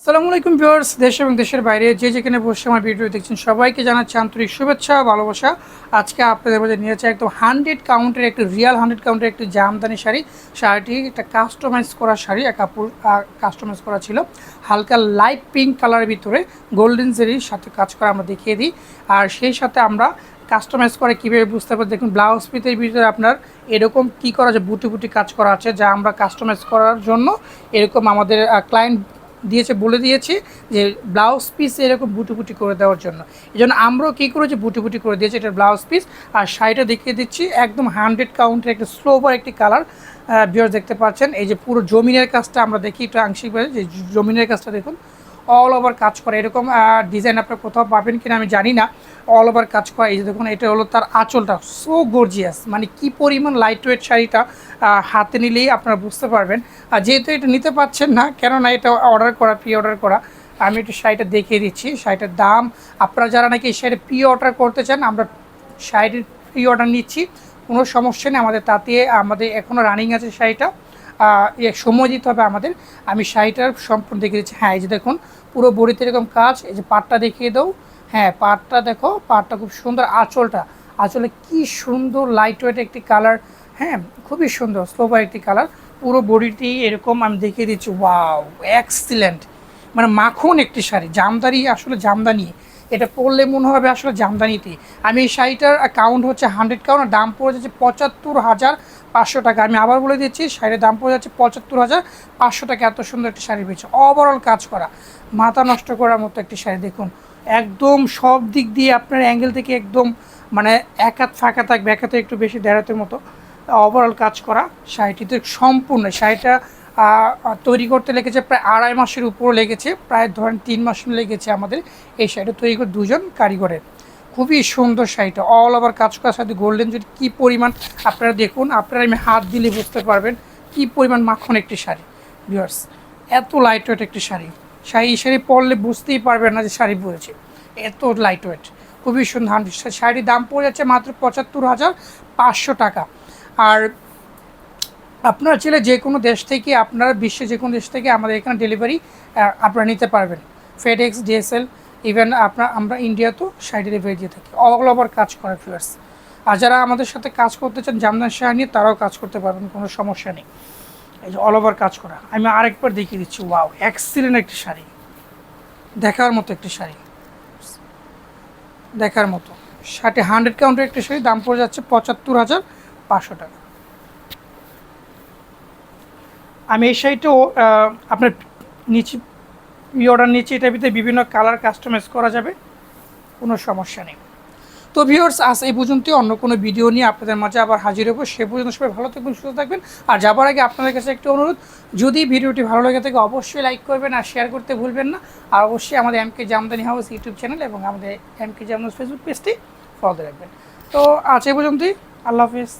আসসালামু আলাইকুম ভিউয়ার্স, দেশ এবং দেশের বাইরে যে যেখানে বসে আমার ভিডিও দেখছেন সবাইকে জানাচ্ছি আন্তরিক শুভেচ্ছা ভালোবাসা। আজকে আপনাদের মধ্যে নিয়েছে একদম হান্ড্রেড কাউন্টের একটি রিয়াল হান্ড্রেড কাউন্টের একটি জামদানি শাড়ি। শাড়িটি একটা কাস্টমাইজ করা শাড়ি, এক কাপড় কাস্টমাইজ করা ছিল। হালকা লাইট পিঙ্ক কালারের ভিতরে গোল্ডেন জেরির সাথে কাজ করা আমরা দেখিয়ে দিই। আর সেই সাথে আমরা কাস্টমাইজ করে কীভাবে বুঝতে পারি দেখুন ব্লাউজ পিসের ভিতরে আপনার এরকম কি করা আছে? বুটি বুটি কাজ করা আছে, যা আমরা কাস্টমাইজ করার জন্য এরকম আমাদের ক্লায়েন্ট দিয়েছে, বলে দিয়েছি যে ব্লাউজ পিস এরকম বুটি বুটি করে দেওয়ার জন্য। এই জন্য আমরাও কী করেছি বুটি বুটি করে দিয়েছি এটা ব্লাউজ পিস আর শাড়িটা দেখিয়ে দিচ্ছি, একদম হান্ড্রেড কাউন্টের একটা স্লোভার একটি কালার বিয়ার দেখতে পাচ্ছেন। এই যে পুরো জমিনের কাজটা আমরা দেখি একটু আংশিকভাবে যে জমিনের কাজটা দেখুন। অল ওভার কাজ করা। এরকম ডিজাইন আপনার কোথাও পাবেন কিনা আমি জানি না। অল ওভার কাজ করা। এই যে দেখুন, এটা হলো তার আঁচলটা। সো গর্জিয়াস মানে কি পরিমাণ লাইট ওয়েট শাড়িটা হাতে নিলেই আপনারা বুঝতে পারবেন। আর যেহেতু এটা নিতে পারছেন না, কেননা এটা অর্ডার করা প্রি অর্ডার করা, আমি একটু শাড়িটা দেখিয়ে দিচ্ছি। শাড়িটার দাম, আপনারা যারা নাকি এই শাড়ি প্রি অর্ডার করতে চান, আমরা শাড়ির প্রি অর্ডার নিচ্ছি। কোনো সমস্যা নেই, আমাদের তাতে, আমাদের এখনও রানিং আছে শাড়িটা। সময় দিতে হবে আমাদের। আমি শাড়িটার সম্পূর্ণ দেখিয়ে দিচ্ছি। হ্যাঁ এই যে দেখুন, পুরো বড়িতে এরকম কাজ। এই যে পাটটা দেখিয়ে দাও। হ্যাঁ পাটটা দেখো, পাটটা খুব সুন্দর আঁচলটা। আঁচলে কি সুন্দর লাইট ওয়েট একটি কালার হ্যাঁ খুবই সুন্দর স্লোভার একটি কালার পুরো বডিটি এরকম আমি দেখিয়ে দিচ্ছি। ওয়াও এক্সিলেন্ট মানে মাখন একটি শাড়ি, জামদানি, আসলে জামদানি। এটা পরলে মনে হবে আসলে জামদানিতে। আমি এই শাড়িটার কাউন্ট হচ্ছে হান্ড্রেড কাউন্ট দাম পড়ে যাচ্ছে পঁচাত্তর হাজার পাঁচশো টাকা। আমি আবার বলে দিচ্ছি, শাড়ির দাম পড়ে যাচ্ছে পঁচাত্তর হাজার পাঁচশো টাকা। এত সুন্দর একটি শাড়ি পেয়েছে ওভারঅল কাজ করা। মাথা নষ্ট করার মতো একটি শাড়ি, দেখুন। একদম সব দিক দিয়ে আপনার অ্যাঙ্গেল থেকে একদম মানে এক হাত ফাঁকা থাকবে, এক হাতে একটু বেশি দেড়াতের মতো। ওভারঅল কাজ করা শাড়িটিতে সম্পূর্ণ শাড়িটা তৈরি করতে লেগেছে প্রায় আড়াই মাসের উপর লেগেছে, প্রায় ধরেন তিন মাস লেগেছে আমাদের এই শাড়িটা তৈরি করে দুজন কারিগরের। খুবই সুন্দর শাড়িটা অল ওভার কাজ করার সাথে গোল্ডেন জুটি কী পরিমাণ আপনারা দেখুন, আপনারা আমি হাত দিলে বুঝতে পারবেন কী পরিমাণ মাখন একটি শাড়ি। ভিউয়ার্স এত লাইট ওয়েট একটি শাড়ি। শাড়ি শাড়ি পরলে বুঝতেই পারবেন না যে শাড়ি পরেছে। এত লাইট ওয়েট খুবই সুন্দর শাড়ির দাম পড়ে যাচ্ছে মাত্র পঁচাত্তর হাজার পাঁচশো টাকা। আর আপনার ছেলে যে কোনো দেশ থেকে, আপনারা বিশ্বের যে কোনো দেশ থেকে আমাদের এখানে ডেলিভারি আপনারা নিতে পারবেন। ফেডেক্স ডিএসএল ইভেন আপনার, আমরা ইন্ডিয়াতেও শাড়ি ডেলিভারি দিয়ে থাকি। অল ওভার কাজ করে ফিয়ার্স আর যারা আমাদের সাথে কাজ করতে চান, জামদান শাড়ি নিয়ে, তারাও কাজ করতে পারবেন, কোনো সমস্যা নেই। এই যে অল ওভার কাজ করা। আমি আরেকবার দেখিয়ে দিচ্ছি ওয়াও এক্সিলেন্ট একটি শাড়ি। দেখার মতো একটি শাড়ি। দেখার মতো। শাড়ি হান্ড্রেড কাউন্টের একটি শাড়ি, দাম পড়ে যাচ্ছে পঁচাত্তর হাজার পাঁচশো টাকা। আমি এই শাড়িটাও আপনার নিচে ই অর্ডার নিচ্ছি এটার ভিতরে বিভিন্ন কালার কাস্টমাইজ করা যাবে। কোনো সমস্যা নেই। তো ভিউয়ার্স আজ এই পর্যন্ত অন্য কোনো ভিডিও নিয়ে আপনাদের মাঝে আবার হাজির হব। সে পর্যন্ত সবাই ভালো থাকবেন, সুস্থ থাকবেন। আর যাবার আগে আপনাদের কাছে একটি অনুরোধ, যদি ভিডিওটি ভালো লেগে থাকে, অবশ্যই লাইক করবেন আর শেয়ার করতে ভুলবেন না। আর অবশ্যই আমাদের M K Jamdani house YouTube channel এবং আমাদের এম কে জামদানি ফেসবুক পেজটি ফলো রাখবেন। তো আজ এই পর্যন্তই। আল্লাহ হাফিজ।